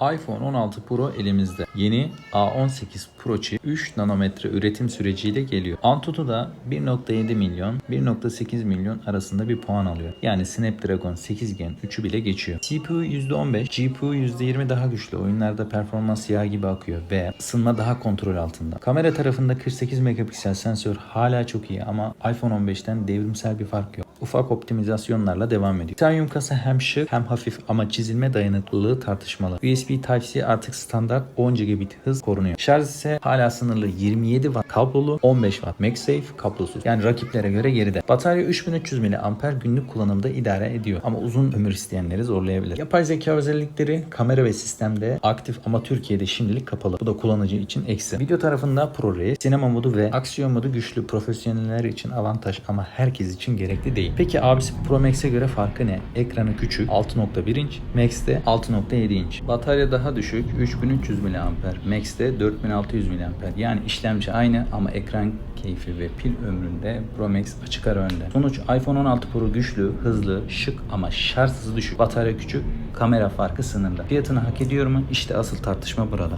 iPhone 16 Pro elimizde. Yeni A18 Pro çip 3 nanometre üretim süreciyle geliyor. Antutu da 1.7 milyon 1.8 milyon arasında bir puan alıyor. Yani Snapdragon 8 Gen 3'ü bile geçiyor. CPU %15, GPU %20 daha güçlü. Oyunlarda performans yağ gibi akıyor ve ısınma daha kontrol altında. Kamera tarafında 48 megapiksel sensör hala çok iyi ama iPhone 15'ten devrimsel bir fark yok. Ufak optimizasyonlarla devam ediyor. Titanium kasa hem şık hem hafif ama çizilme dayanıklılığı tartışmalı. USB Type-C artık standart 10 gigabit hız korunuyor. Şarj ise hala sınırlı 27 watt kablolu 15 watt MagSafe kablosuz. Yani rakiplere göre geride. Batarya 3300 mAh günlük kullanımda idare ediyor ama uzun ömür isteyenleri zorlayabilir. Yapay zeka özellikleri kamera ve sistemde aktif ama Türkiye'de şimdilik kapalı. Bu da kullanıcı için eksi. Video tarafında ProRes, sinema modu ve aksiyon modu güçlü profesyoneller için avantaj ama herkes için gerekli değil. Peki abisi Pro Max'e göre farkı ne? Ekranı küçük 6.1 inç, Max'te 6.7 inç. Batarya daha düşük 3300 mAh, Max'te 4600 mAh. Yani işlemci aynı ama ekran keyfi ve pil ömründe Pro Max açık ara önde. Sonuç iPhone 16 Pro güçlü, hızlı, şık ama şarj hızı düşük. Batarya küçük, kamera farkı sınırlı. Fiyatını hak ediyor mu? İşte asıl tartışma burada.